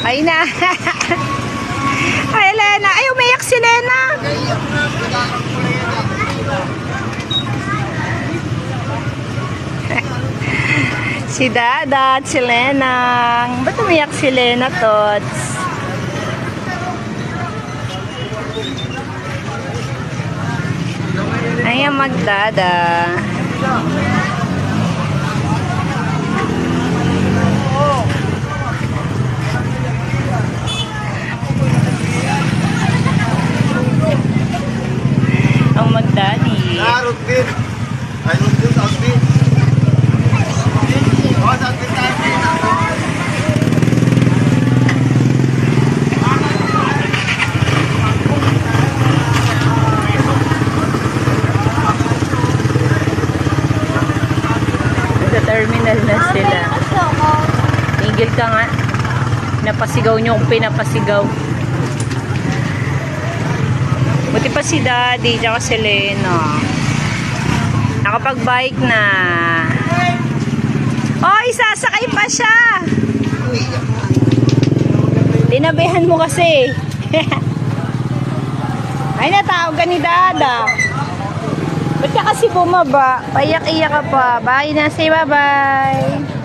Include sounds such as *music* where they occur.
Ay na. Ay, Lena. Ay, umiyak si Lena. si Dada at si Lenang. Ba't umiyak si Lena, Tots? Ay, ang magdada. Ah, Rugby. Ay, Rugby. Oh, sa. Sa terminal na sila. Tigil ka nga. Napasigaw niyo kung pinapasigaw. Buti pa si Daddy, tsaka si Leno. Nakapag-bike na. Oy, sasakay pa siya! Tinabihan mo kasi. *laughs* Ay, natawag ka ni Dada. Ba't ka kasi bumaba? Payak-iyak ka pa. Bye na, say bye-bye.